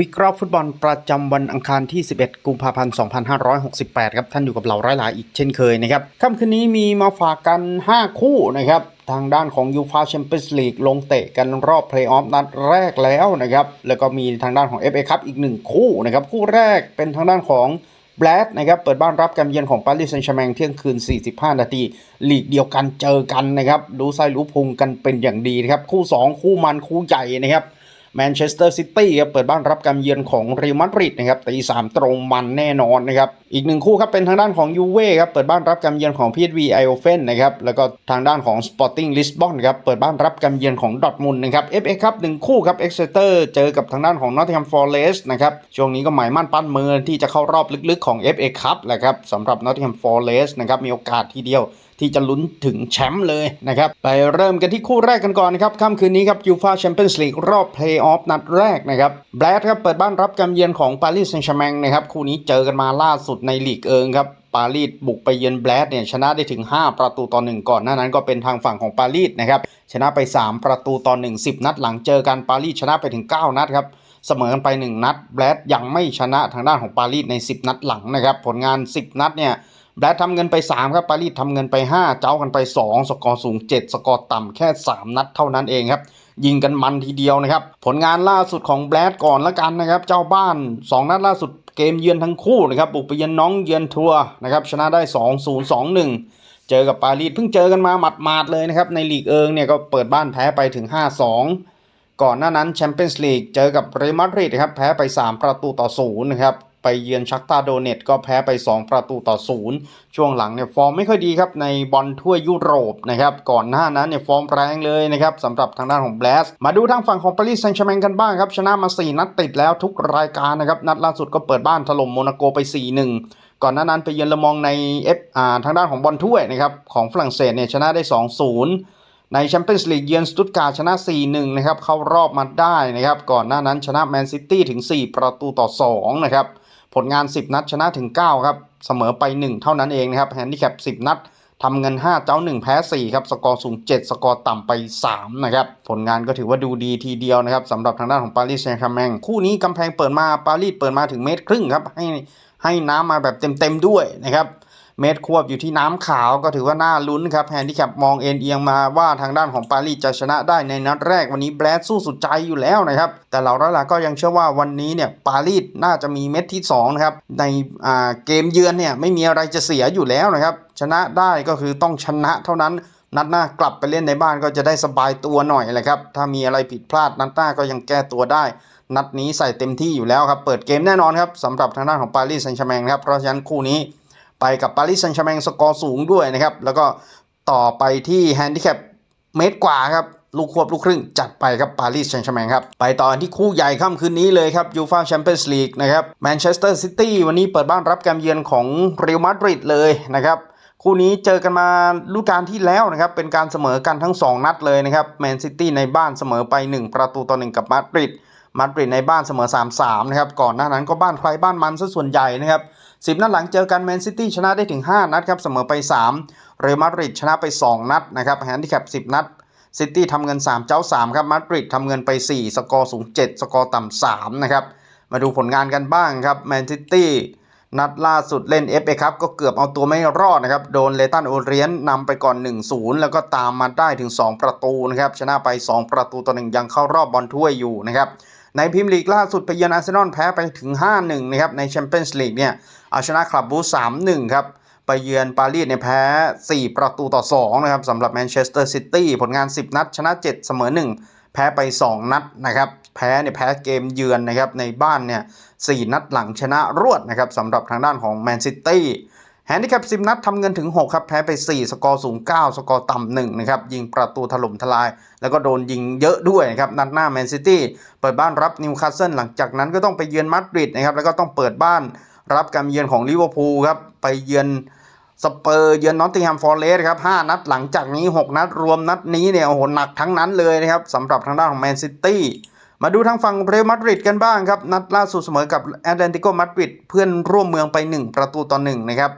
วิเคราะห์ฟุตบอลประจำวันอังคารที่ 11 กุมภาพันธ์ 2568 ครับ ท่านอยู่กับเราร้อยหลายอีกเช่นเคยนะครับ ค่ำคืนนี้มีมาฝากกัน 5 คู่นะครับ ทางด้านของยูฟาแชมเปี้ยนส์ลีกลงเตะกันรอบเพลย์ออฟนัดแรกแล้วนะครับ แล้วก็มีทางด้านของ FA คัพอีก 1 คู่นะครับ คู่แรกเป็นทางด้านของแบลดนะครับ เปิดบ้านรับการเยือนของปารีสแซงต์แชร์แมงเที่ยงคืน 45 นาทีลีกเดียวกันเจอกันนะครับ รู้ไส้รู้พุงกันเป็นอย่างดีนะครับ คู่ 2 คู่มันคู่ใหญ่นะครับ แมนเชสเตอร์ซิตี้ครับเปิดบ้านรับการเยือนของเรอัลมาดริดนะครับตีสามตรงมันแน่นอนนะครับอีกหนึ่งคู่ครับเป็นทางด้านของยูเว่ครับเปิดบ้านรับการเยือนของพีเอสวีไอโอเฟนนะครับแล้วก็ทางด้านของสปอร์ติ้งลิสบอนครับเปิดบ้านรับการเยือนของดอทมุนนะครับเอฟเอครับหนึ่งคู่ครับเอ็กเซเตอร์เจอกับทางด้านของนอตติงแฮมฟอร์เรสต์นะครับช่วงนี้ก็หมายมั่นปั้นมือที่จะเข้ารอบลึกๆของ FA ครับแหละครับสำหรับนอตติงแฮมฟอร์เรสต์นะครับมีโอกาสทีเดียว ที่จะลุ้นถึงแชมป์เลยนะครับ ไปเริ่มกันที่คู่แรกกันก่อนนะครับค่ำคืนนี้ครับยูฟาแชมเปี้ยนส์ลีกรอบเพลย์ออฟนัดแรกนะครับแบลดครับเปิดบ้านรับการเยือนของปารีสแซงต์แชร์แมงนะครับคู่นี้เจอกันมาล่าสุดในลีกเอิงครับปารีสบุกไปเยือนแบลดเนี่ยชนะได้ถึง 5 ประตูต่อหนึ่งก่อนหน้านั้นก็เป็นทางฝั่งของปารีสนะครับชนะไป 3 ประตูต่อ 1 10 นัดหลังเจอกันปารีสชนะไปถึง 9 นัดครับ เสมอกันไป 1 นัดแบลดยังไม่ชนะทางด้านของปารีสใน 10 นัดหลังนะครับ ผลงาน 10 นัดเนี่ยแบลดทำเงินไป 3 ครับปารีสทำเงินไป 5 เจ้ากันไป 2 สกอร์สูง 7 สกอร์ต่ำแค่ 3 นัดเท่านั้นเองครับ ยิงกันมันทีเดียวนะครับ ผลงานล่าสุดของแบลดก่อนละกันนะครับ เจ้าบ้าน 2 นัดล่าสุดเกมเยือนทั้งคู่นะครับบุกไปเยือนน้องเยือนทัวร์นะครับชนะได้ 2 0 2 1เจอกับปารีสเพิ่งเจอกันมาหมาดๆเลยนะครับในลีกเอิงเนี่ยก็เปิดบ้านแพ้ไปถึง 5-2 ก่อนหน้านั้นแชมเปี้ยนส์ลีกเจอกับเรอัลมาดริดครับแพ้ไป 3 ประตูต่อศูนย์นะครับไปเยือนชักตาโดเนตก็แพ้ไป 2 ประตูต่อศูนย์ช่วงหลังเนี่ยฟอร์มไม่ค่อยดีครับในบอลถ้วยยุโรปนะครับก่อนหน้านั้นเนี่ยฟอร์มแรงเลยนะครับสำหรับทางด้านของแบลสมาดูทางฝั่งของปารีสแซงต์แชร์แมงกันบ้างครับชนะมา 4 นัดติดแล้วทุกรายการนะครับนัดล่าสุดก็เปิดบ้านถล่มโมนาโกไป 4-1ก่อนหน้านั้นไปเยือนเลมองในเอฟอาทางด้านของบอลถ้วยนะครับของฝรั่งเศสเนี่ยชนะได้ 2-0 ในแชมเปี้ยนส์ลีกเยือนสตุตการ์ชนะ 4-1 นะครับ เข้ารอบมาได้นะครับ ก่อนหน้านั้นชนะแมนซิตี้ถึง 4 ประตูต่อ 2 นะครับ ผลงาน 10 นัดชนะถึง 9 ครับ เสมอไป 1 เท่านั้นเองนะครับแฮนดิแคป 10 นัดทำเงิน 5 เจ้า 1 แพ้ 4 ครับ สกอร์สูง 7 สกอร์ต่ำไป 3 นะครับ ผลงานก็ถือว่าดูดีทีเดียวนะครับสำหรับทางด้านของปารีสแซงต์แชร์แมงคู่นี้กำแพงเปิดมาปารีสเปิดมาถึงเมตรครึ่งครับให้ให้น้ำมาแบบเต็มๆด้วยนะครับ เม็ดควบอยู่ที่น้ำขาวก็ถือว่าน่าลุ้นครับแฮนดิแคปมองเอ็นเอียงมาว่าทางด้านของปารีสจะชนะได้ในนัดแรกวันนี้แบลดสู้สุดใจอยู่แล้วนะครับ แต่เราแล้วล่ะก็ยังเชื่อว่าวันนี้เนี่ยปารีสน่าจะมีเม็ดที่2นะครับในเกมเยือนเนี่ยไม่มีอะไรจะเสียอยู่แล้วนะครับชนะได้ก็คือต้องชนะเท่านั้นนัดหน้ากลับไปเล่นในบ้านก็จะได้สบายตัวหน่อยแหละครับ ถ้ามีอะไรผิดพลาดนัดหน้าก็ยังแก้ตัวได้ นัดนี้ใส่เต็มที่อยู่แล้วครับ เปิดเกมแน่นอนครับสำหรับทางด้านของปารีสแซงต์แชร์แมงครับ เพราะฉะนั้นคู่นี้ ไปกับปารีสแซงต์แชร์แมงสกอร์สูงด้วยนะครับ แล้วก็ต่อไปที่แฮนดิแคปเมตรกว่าครับลูกควบลูกครึ่งจัดไปครับปารีสแซงต์แชร์แมงครับ ไปต่อที่คู่ใหญ่ค่ำคืนนี้เลยครับยูฟ่าแชมเปี้ยนส์ลีกนะครับแมนเชสเตอร์ซิตี้วันนี้เปิดบ้านรับการเยือนของเรอัลมาดริดเลยนะครับคู่นี้เจอกันมาฤดูกาลที่แล้วนะครับ เป็นการเสมอกันทั้ง 2 นัดเลยนะครับแมนซิตี้ในบ้านเสมอไป 1 ประตูต่อ1กับมาดริด มาดริดในบ้านเสมอ 3-3 นะครับ ก่อนหน้านั้นก็บ้านใครบ้านมันซะส่วนใหญ่นะครับ10 นัดหลังเจอกันแมนซิตี้ชนะได้ถึง 5 นัดครับ เสมอไป 3 เรอัลมาดริดชนะไป 2 นัดนะครับแฮนดิแคป 10 นัดซิตี้ทำเงิน 3 เจ้า 3 ครับมาดริดทำเงินไป 4 สกอร์สูง 7 สกอร์ต่ำ3นะครับมาดูผลงานกันบ้างครับแมนซิตี้นัดล่าสุดเล่น FA ครับก็เกือบเอาตัวไม่รอดนะครับ โดนเลตันโอเรียนนำไปก่อน 1-0 แล้วก็ตามมาได้ถึง 2 ประตูนะครับ ชนะไป 2 ประตูต่อหนึ่งยังเข้ารอบบอลถ้วยอยู่นะครับ ในพรีเมียร์ลีกล่าสุดไปเยือนอาร์เซนอลแพ้ไปถึง 5-1 นะครับ ในแชมเปี้ยนส์ลีกเนี่ยเอาชนะคลับบูส3-1ครับไปเยือนปารีสเนี่ยแพ้ 4 ประตูต่อ 2 นะครับสำหรับแมนเชสเตอร์ซิตี้ผลงาน 10 นัด ชนะ 7 เสมอ 1 แพ้ไป 2 นัดนะครับ แพ้เนี่ยแพ้เกมเยือนนะครับในบ้านเนี่ย 4 นัดหลังชนะรวดนะครับสำหรับทางด้านของแมนซิตี้ แฮนดิแคป10 นัดทำเงินถึง 6 ครับ แพ้ไป 4 สกอร์สูง 9 สกอร์ต่ำ1นะครับ ยิงประตูถล่มทลาย แล้วก็โดนยิงเยอะด้วยนะครับ นัดหน้าแมนซิตี้เปิดบ้านรับนิวคาสเซิลหลังจากนั้นก็ต้องไปเยือนมาดริดนะครับ แล้วก็ต้องเปิดบ้านรับการเยือนของลิเวอร์พูลครับ ไปเยือนสเปอร์เยือนนอตติงแฮมฟอร์เรสครับ 5 นัดหลังจากนี้ 6 นัดรวมนัดนี้เนี่ยโอ้โหหนักทั้งนั้นเลยนะครับสำหรับทางด้านของแมนซิตี้มาดูทางฝั่งเรอัลมาดริดกันบ้างครับ นัดล่าสุดเสมอกับแอตเลติโกมาดริดเพื่อนร่วมเมืองไป 1 ประตูต่อ1นะครับ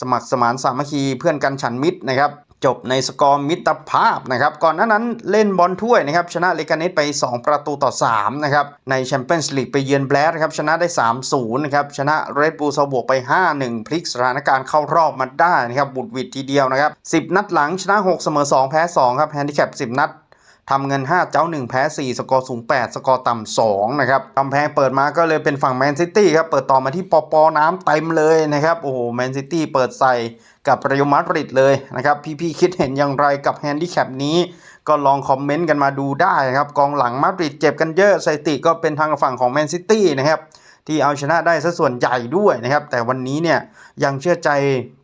สมัครสมานสามัคคีเพื่อนกันฉันมิตรนะครับจบในสกอร์มิตรภาพนะครับก่อนหน้านั้นเล่นบอลถ้วยนะครับชนะเลกาเนสไป 2 ประตูต่อ3นะครับในแชมเปี้ยนส์ลีกไปเยือนแบลสครับชนะได้ 3-0นะครับชนะเรดบูลซาบวกไป 5-1 พลิกสถานการณ์เข้ารอบมาได้นะครับบุดวิดทีเดียวนะครับ 10 นัดหลังชนะ 6 เสมอ 2 แพ้ 2 ครับแฮนดิแคป 10 นัด ทำเงิน 5 เจ้า 1 แพ้ 4 สกอร์สูง 8 สกอร์ต่ำ2นะครับกำแพงเปิดมาก็เลยเป็นฝั่งแมนซิตี้ครับ เปิดต่อมาที่ปอปอน้ำเต็มเลยนะครับ โอ้โห แมนซิตี้เปิดใส่กับเรอัลมาดริดเลยนะครับ พี่ๆคิดเห็นอย่างไรกับแฮนดิแคปนี้ ก็ลองคอมเมนต์กันมาดูได้ครับ กองหลังมาดริดเจ็บกันเยอะสถิติก็เป็นทางฝั่งของแมนซิตี้นะครับที่เอาชนะได้ซะส่วนใหญ่ด้วยนะครับ แต่วันนี้เนี่ยยังเชื่อใจ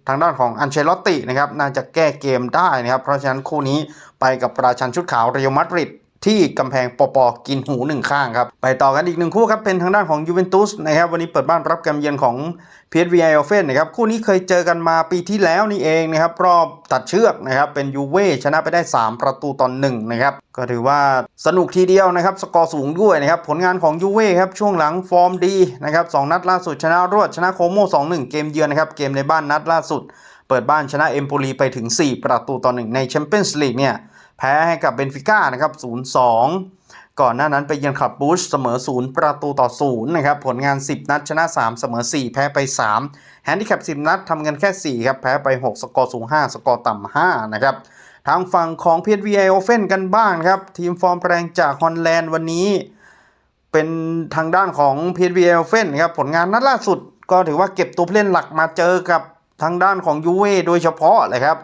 ทางด้านของอันเชลอตตินะครับน่าจะแก้เกมได้นะครับ เพราะฉะนั้นคู่นี้ไปกับราชันชุดขาวเรอัลมาดริด ที่กำแพงปอปอกินหูหนึ่งข้างครับ ไปต่อกันอีกหนึ่งคู่ครับ เป็นทางด้านของยูเวนตุสนะครับ วันนี้เปิดบ้านรับการเยือนของ PSV e i n d h o v e n นะครับ คู่นี้เคยเจอกันมาปีที่แล้วนี่เองนะครับ รอบตัดเชือกนะครับ เป็นยูเว่ชนะไปได้ 3 ประตูต่อหนึ่งนะครับ ก็ถือว่าสนุกทีเดียวนะครับ สกอร์สูงด้วยนะครับ ผลงานของยูเว่ครับ ช่วงหลังฟอร์มดีนะครับสองนัดล่าสุดชนะรวดชนะโคโม2-1เกมเยือนนะครับ เกมในบ้านนัดล่าสุด เปิดบ้านชนะเอมโปลีไปถึง 4 ประตูต่อหนึ่งในแชมเปี้ยนส์ลีกเนี่ย แพ้ให้กับเบนฟิก้านะครับ 0-2 ก่อนหน้านั้นไปเยือนคลับบูชเสมอ 0 ประตูต่อ 0 นะครับ ผลงาน 10 นัดชนะ 3 เสมอ 4 แพ้ไป 3 แฮนดิแคป 10 นัดทำเงินแค่ 4 ครับ แพ้ไป 6 สกอร์สูง 5 สกอร์ต่ำ 5 นะครับทางฝั่งของ PSV i o v e n กันบ้างครับ ทีมฟอร์มแรงจากฮอลแลนด์วันนี้ เป็นทางด้านของ PSV i o v e n ครับ ผลงานนัดล่าสุดก็ถือว่าเก็บตัวผู้เล่นหลักมาเจอกับทางด้านของยูเว่โดยเฉพาะเลยครับ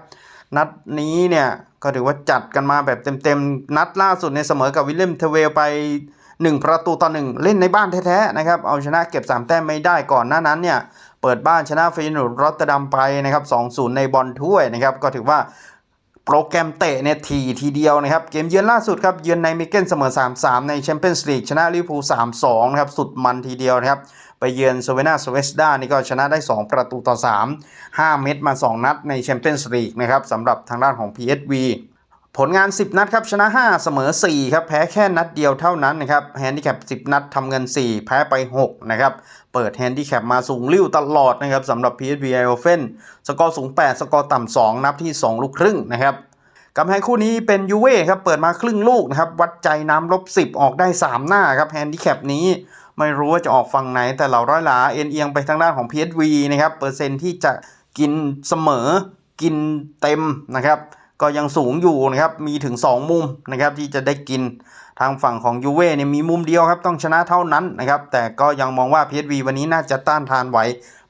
นัดนี้เนี่ยก็ถือว่าจัดกันมาแบบเต็มๆ นัดล่าสุดในเสมอกับวิลเลียมเทเวลไป 1 ประตูต่อ 1 เล่นในบ้านแท้ๆนะครับ เอาชนะเก็บ 3 แต้มไม่ได้ก่อนหน้านั้นเนี่ย เปิดบ้านชนะฟีนูรรอตเตอร์ดัมไปนะครับ 2-0 ในบอลถ้วยนะครับ ก็ถือว่าโปรแกรมเตะเนี่ยทีทีเดียวนะครับ เกมเยือนล่าสุดครับ เยือนในมิเกนเสมอ 3-3 ในแชมเปี้ยนส์ลีกชนะลิเวอร์พูล3-2 นะครับ สุดมันทีเดียวนะครับ ไปเยือนโซเวนาสเวสดานี่ก็ชนะได้ 2 ประตูต่อ 3 5 เม็ดมา 2 นัดในแชมเปี้ยนส์ลีกนะครับสำหรับทางด้านของ PSV ผลงาน 10 นัดครับชนะ 5 เสมอ 4 ครับ แพ้แค่นัดเดียวเท่านั้นนะครับแฮนดิแคป 10 นัดทำเงิน 4 แพ้ไป 6 นะครับ เปิดแฮนดิแคปมาสูงริ้วตลอดนะครับสำหรับ PSV e i n d h o v e n สกอร์สูง 8 สกอร์ต่ำ 2 นับที่ 2 ลูกครึ่งนะครับกำแพงคู่นี้เป็นยูเว่ครับ เปิดมาครึ่งลูกนะครับ วัดใจน้ำลบ 10 ออกได้ 3 หน้าครับแฮนดิแคปนี้ ไม่รู้ว่าจะออกฝั่งไหน แต่เหล่าร้อยหลาเอ็นเอียงไปทางด้านของ PSV นะครับเปอร์เซ็นที่จะกินเสมอกินเต็มนะครับ ก็ยังสูงอยู่นะครับ มีถึง 2 มุมนะครับที่จะได้กินทางฝั่งของยูเว่เนี่ยมีมุมเดียวครับต้องชนะเท่านั้นนะครับ แต่ก็ยังมองว่า PSV วันนี้น่าจะต้านทานไหว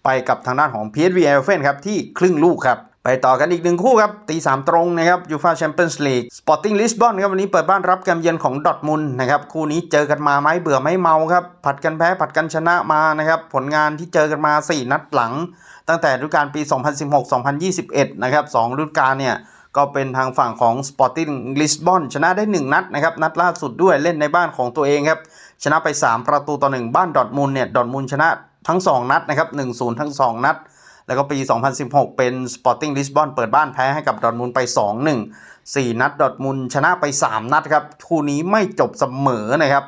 ไปกับทางด้านของ PSV e i n d h o v e n ครับที่ครึ่งลูกครับ ไปต่อกันอีกหนึ่งคู่ครับ ตีสามตรงนะครับยูฟาแชมเปี้ยนส์ลีกสปอร์ติ้งลิสบอนครับวันนี้เปิดบ้านรับการเยือนของดอทมุนด์นะครับคู่นี้เจอกันมาไหมเบื่อไม่เมาครับ ผัดกันแพ้ผัดกันชนะมานะครับผลงานที่เจอกันมา 4 นัดหลัง ตั้งแต่ฤดูกาลปี 2016-2021 นะครับสองฤดูกาลเนี่ยก็เป็นทางฝั่งของ Sporting Lisbon ชนะได้ 1 นัดนะครับ นัดล่าสุดด้วยเล่นในบ้านของตัวเองครับ ชนะไป 3 ประตูต่อ 1 บ้านดอทมุนด์เนี่ยดอทมุนด์ชนะทั้ง 2 นัดนะครับ1-0 ทั้ง 2 นัด แล้วก็ปี 2016 เป็น Sporting Lisbon เปิดบ้านแพ้ให้กับดอทมุนไป 2-1 4 นัดดอทมุนชนะไป 3 นัดครับคู่นี้ไม่จบเสมอนะครับ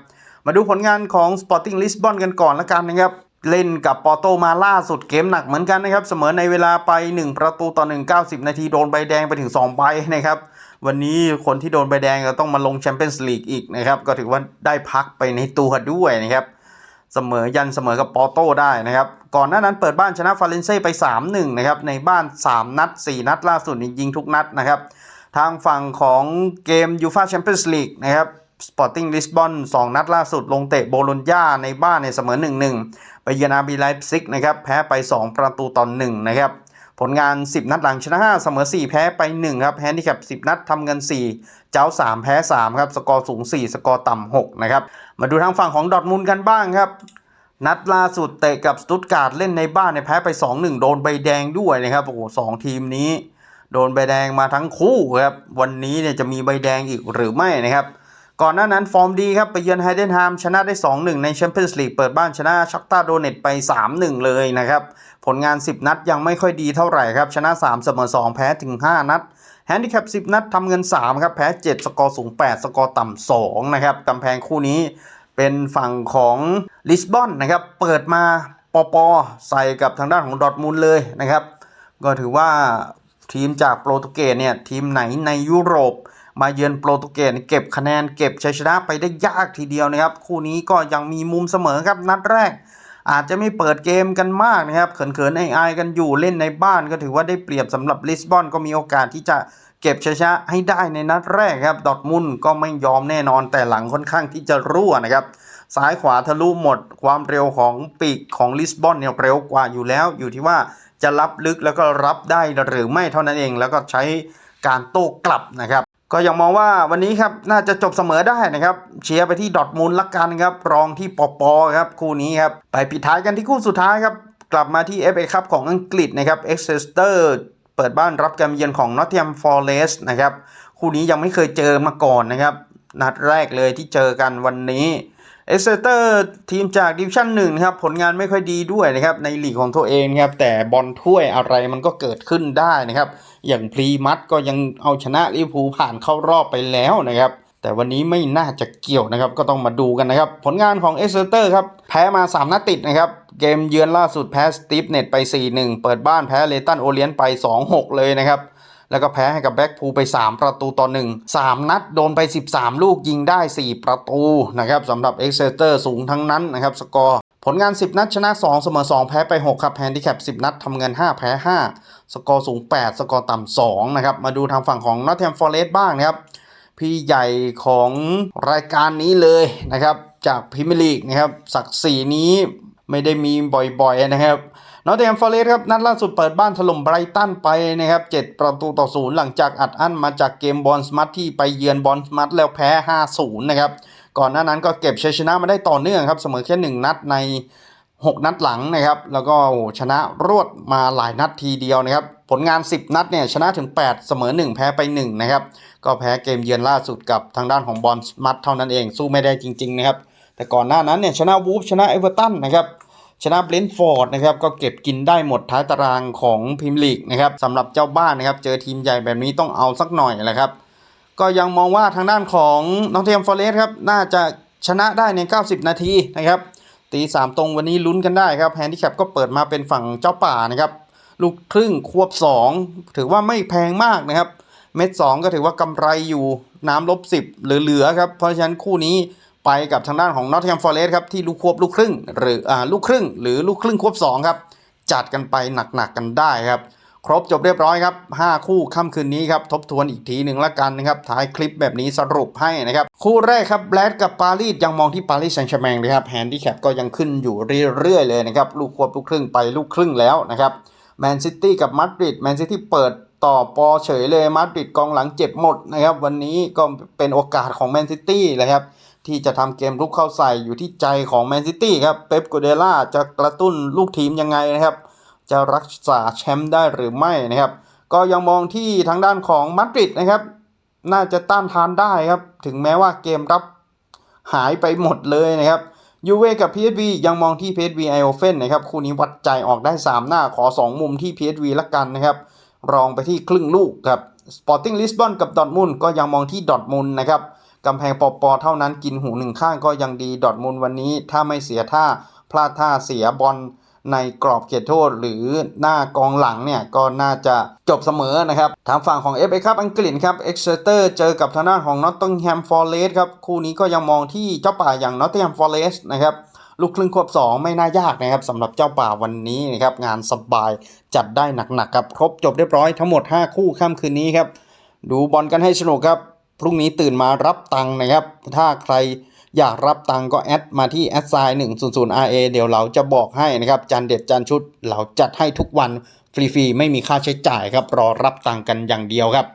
มาดูผลงานของ Sporting Lisbon กันก่อนละกันนะครับเล่นกับปอโตมาล่าสุดเกมหนักเหมือนกันนะครับ เสมอในเวลาไป 1 ประตูต่อ 1 90 นาทีโดนใบแดงไปถึง 2 ใบนะครับ วันนี้คนที่โดนใบแดงก็ต้องมาลงแชมเปี้ยนส์ลีกอีกนะครับ ก็ถือว่าได้พักไปในตัวด้วยนะครับ เสมอยันเสมอกับปอโต้ได้นะครับ ก่อนหน้านั้นเปิดบ้านชนะฟาเรนเซ่ไป 3-1 นะครับ ในบ้าน 3 นัด 4 นัดล่าสุดยิงทุกนัดนะครับ ทางฝั่งของเกมยูฟาแชมเปี้ยนส์ลีกนะครับสปอร์ติ้งลิสบอน2นัดล่าสุดลงเตะโบโลญญาในบ้านในเสมอ 1-1 ไปเยือนอาบีไลฟ์ซิกนะครับ แพ้ไป 2 ประตูต่อ1นะครับ ผลงาน 10 นัดหลังชนะ 5 เสมอ 4 แพ้ไป 1 ครับแฮนดิแคป 10 นัดทำเงิน 4 เจ้า 3 แพ้ 3 ครับ สกอร์สูง 4 สกอร์ต่ำ6นะครับ มาดูทางฝั่งของดอทมุนกันบ้างครับ นัดล่าสุดเตะกับสตุตการ์ดเล่นในบ้านเนี่ยแพ้ไป 2-1 โดนใบแดงด้วยนะครับโอ้โหสองทีมนี้ โดนใบแดงมาทั้งคู่ครับวันนี้เนี่ยจะมีใบแดงอีกหรือไม่นะครับ ก่อนหน้านั้นฟอร์มดีครับ ไปเยือนไฮเดนฮามชนะได้ 2-1 ในแชมเปี้ยนส์ลีกเปิดบ้านชนะชักตาโดเนตไป 3-1 เลยนะครับ ผลงาน 10 นัดยังไม่ค่อยดีเท่าไหร่ครับ ชนะ 3 เสมอ 2 แพ้ถึง 5 นัด แฮนดิแคป 10 นัดทำเงิน 3 ครับ แพ้ 7 สกอร์สูง 8 สกอร์ต่ำ 2 นะครับกำแพงคู่นี้เป็นฝั่งของลิสบอนนะครับเปิดมาปอปอใส่กับทางด้านของดอทมุนด์เลยนะครับ ก็ถือว่าทีมจากโปรตุเกสเนี่ยทีมไหนในยุโรป มาเยือนโปรตุเกสเก็บคะแนนเก็บชัยชนะไปได้ยากทีเดียวนะครับ คู่นี้ก็ยังมีมุมเสมอครับนัดแรก อาจจะไม่เปิดเกมกันมากนะครับ เขินๆอายๆกันอยู่เล่นในบ้านก็ถือว่าได้เปรียบสำหรับลิสบอนก็มีโอกาสที่จะเก็บชัยชนะให้ได้ในนัดแรกครับดอทมุนก็ไม่ยอมแน่นอนแต่หลังค่อนข้างที่จะรั่วนะครับซ้ายขวาทะลุหมด ความเร็วของปีกของลิสบอนเนี่ยเร็วกว่าอยู่แล้ว อยู่ที่ว่าจะรับลึกแล้วก็รับได้หรือไม่เท่านั้นเอง แล้วก็ใช้การโต้กลับนะครับ ก็ยังมองว่าวันนี้ครับน่าจะจบเสมอได้นะครับ เชียร์ไปที่ดอทมูลละกันครับ รองที่ปอปอครับคู่นี้ครับ ไปปิดท้ายกันที่คู่สุดท้ายครับ กลับมาที่ FA คับของอังกฤษนะครับเอ็กเซสเตอร์เปิดบ้านรับการเยือนของนอตเทียมฟอร์เรสนะครับคู่นี้ยังไม่เคยเจอมาก่อนนะครับ นัดแรกเลยที่เจอกันวันนี้ เอ็กเซเตอร์ทีมจากดิวิชั่นหนึ่งนะครับผลงานไม่ค่อยดีด้วยนะครับในลีกของตัวเองครับแต่บอลถ้วยอะไรมันก็เกิดขึ้นได้นะครับ อย่างพรีมัตก็ยังเอาชนะลิเวอร์พูลผ่านเข้ารอบไปแล้วนะครับแต่วันนี้ไม่น่าจะเกี่ยวนะครับก็ต้องมาดูกันนะครับ ผลงานของเอสเตอร์ครับแพ้มา 3 นัดติดนะครับ เกมเยือนล่าสุดแพ้สตีฟเน็ตไป 4-1 เปิดบ้านแพ้เลตันโอเลียนไป 2-6 เลยนะครับ แล้วก็แพ้ให้กับแบ็กพูไป 3 ประตูต่อ 1 3 นัดโดนไป 13 ลูกยิงได้ 4 ประตูนะครับสำหรับเอ็กเซเตอร์สูงทั้งนั้นนะครับสกอร์ผลงาน 10 นัดชนะ 2 เสมอ 2 แพ้ไป 6 ครับแฮนดิแคป 10 นัดทำเงิน 5 แพ้ 5 สกอร์สูง 8 สกอร์ต่ำ2นะครับมาดูทางฝั่งของนอตแทมฟอร์เรสบ้างนะครับพี่ใหญ่ของรายการนี้เลยนะครับจากพรีเมียร์ลีกนะครับศักดิ์ศรีนี้ไม่ได้มีบ่อยๆนะครับ นอตแทมฟอร์เรสครับนัดล่าสุดเปิดบ้านถล่มไบรตันไปนะครับ7ประตูต่อศูนย์หลังจากอัดอั้นมาจากเกมบอลสมัตที่ไปเยือนบอลสมัตแล้วแพ้ 5-0 นะครับ ก่อนหน้านั้นก็เก็บชัยชนะมาได้ต่อเนื่องครับ เสมอแค่ 1 นัดใน 6 นัดหลังนะครับ แล้วก็ชนะรวดมาหลายนัดทีเดียวนะครับ ผลงาน 10 นัดเนี่ยชนะถึง 8 เสมอ 1 แพ้ไป 1 นะครับ ก็แพ้เกมเยือนล่าสุดกับทางด้านของบอลสมัดเท่านั้นเองสู้ไม่ได้จริงๆนะครับแต่ก่อนหน้านั้นเนี่ยชนะวูฟชนะเอเวอร์ตันนะครับ ชนะเบรนฟอร์ดนะครับก็เก็บกินได้หมดท้ายตารางของพรีเมียร์ลีกนะครับสำหรับเจ้าบ้านนะครับเจอทีมใหญ่แบบนี้ต้องเอาสักหน่อยแหละครับ ก็ยังมองว่าทางด้านของน้อตเทียมฟอร์เรสครับน่าจะชนะได้ใน 90 นาทีนะครับตี3ตรงวันนี้ลุ้นกันได้ครับแฮนดิแคปก็เปิดมาเป็นฝั่งเจ้าป่านะครับลูกครึ่งควบ 2 ถือว่าไม่แพงมากนะครับ เม็ด 2 ก็ถือว่ากำไรอยู่น้ำลบ 10 เหลือๆครับ เพราะฉะนั้นคู่นี้ ไปกับทางด้านของนอตแ a มฟอร์เรสครับที่ลูกควบลูกครึ่ง หรืออ่าลูกครึ่ง หรือลูกครึ่งควบ2ครับจัดกันไปหนักๆกกันได้ครับ ครบจบเรียบร้อยครับ 5 คู่ค่ำคืนนี้ครับ ทบทวนอีกทีหนึ่งละกันนะครับท้ายคลิปแบบนี้สรุปให้นะครับ คู่แรกครับแบลดกับปารีสยังมองที่ปารีสแซงต์แชร์แมงเลยครับแฮนดิแคปก็ยังขึ้นอยู่เรื่อยๆเลยนะครับลูกควบลูกครึ่งไปลูกครึ่งแล้วนะครับแมนซิตี้กับมาดริดแมนซิตี้เปิดต่อปอเฉยเลยมาดริดกองหลังเจ็บหมดนะครับวันนี้ก็เป็นโอกาสของแมนซิตี้เลยครับ ที่จะทำเกมลุกเข้าใส่อยู่ที่ใจของแมนซิตี้ครับเป๊ปกูเดล่าจะกระตุ้นลูกทีมยังไงนะครับ จะรักษาแชมป์ได้หรือไม่นะครับ ก็ยังมองที่ทางด้านของมาดริดนะครับ น่าจะต้านทานได้ครับ ถึงแม้ว่าเกมรับหายไปหมดเลยนะครับยูเวกับ PSV ยังมองที่ PSV ไอโอเฟนนะครับคู่นี้วัดใจออกได้ 3 หน้าขอ 2 มุมที่ PSV ละกันนะครับ รองไปที่ครึ่งลูกครับ Sporting Lisbon กับดอ t มุนก็ยังมองที่ดอ t มุนนะครับ กำแพงปอปอเท่านั้นกินหูหนึ่งข้างก็ยังดีดอ t มุนวันนี้ ถ้าไม่เสียท่าพลาดท่าเสียบอลในกรอบเขตโทษหรือหน้ากองหลังเนี่ยก็น่าจะจบเสมอนะครับ ทางฝั่งของ FA ครับอังกฤษครับ Exeter เตอร์เจอกับทางด้านของ Nottingham Forest ครับคู่นี้ก็ยังมองที่เจ้าป่าอย่าง Nottingham Forest นะครับลูกครึ่งควบ 2 ไม่น่ายากนะครับสำหรับเจ้าป่าวันนี้นะครับงานสบายจัดได้หนักๆครับครบจบเรียบร้อยทั้งหมด 5 คู่ค่ำคืนนี้ครับดูบอลกันให้สนุกครับ พรุ่งนี้ตื่นมารับตังค์นะครับ ถ้าใครอยากรับตังค์ก็แอดมาที่แอดไซน์100 RA เดี๋ยวเราจะบอกให้นะครับจานเด็ดจานชุดเราจัดให้ทุกวันฟรีๆไม่มีค่าใช้จ่ายครับ รอรับตังค์กันอย่างเดียวครับ